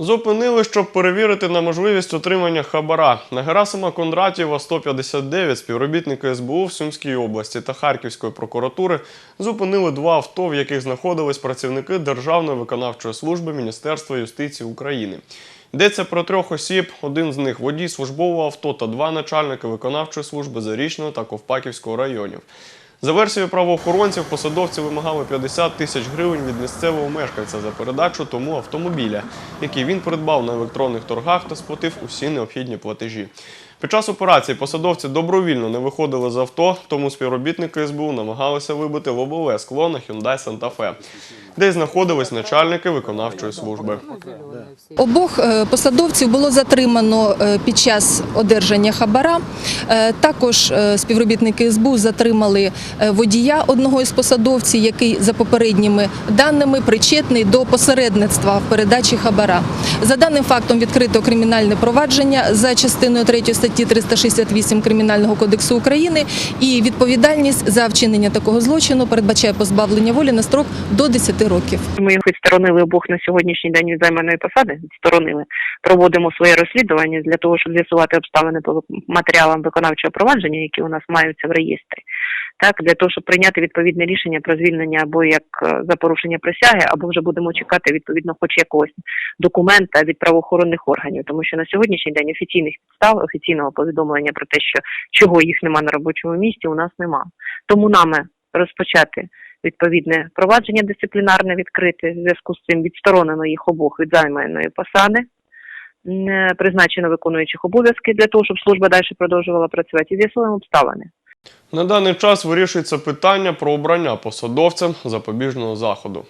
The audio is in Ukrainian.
Зупинили, щоб перевірити на можливість отримання хабара. На Герасима Кондратєва 159 співробітники СБУ в Сумській області та Харківської прокуратури зупинили два авто, в яких знаходились працівники Державної виконавчої служби Міністерства юстиції України. Йдеться про трьох осіб. Один з них водій службового авто та два начальники виконавчої служби Зарічного та Ковпаківського районів. За версією правоохоронців, посадовці вимагали 50 тисяч гривень від місцевого мешканця за передачу тому автомобіля, який він придбав на електронних торгах та сплатив усі необхідні платежі. Під час операції посадовці добровільно не виходили з авто, тому співробітники СБУ намагалися вибити лобове скло на Hyundai Santa Fe, де й знаходились начальники виконавчої служби. Обох е, посадовців було затримано е, під час одержання хабара. Е, Також співробітники СБУ затримали водія одного із посадовців, який за попередніми даними причетний до посередництва в передачі хабара. За даним фактом відкрито кримінальне провадження за частиною 3 статті 368 Кримінального кодексу України і відповідальність за вчинення такого злочину передбачає позбавлення волі на строк до 10 років. Ми їх відсторонили обох на сьогоднішній день від займаної посади. Відсторонили. Проводимо своє розслідування для того, щоб з'ясувати обставини по матеріалам виконавчого провадження, які у нас маються в реєстрі. Так, для того, щоб прийняти відповідне рішення про звільнення або як е, за порушення присяги, або вже будемо чекати відповідно хоч якогось документа від правоохоронних органів, тому що на сьогоднішній день офіційних підстав, офіційного повідомлення про те, що чого їх нема на робочому місці, у нас нема. Тому нами розпочати відповідне провадження дисциплінарне відкрите. В зв'язку з цим відсторонено їх обох від займаної посади. е, Призначено виконуючих обов'язки для того, щоб служба далі продовжувала працювати і з'ясуємо обставини. На даний час вирішується питання про обрання посадовцем запобіжного заходу.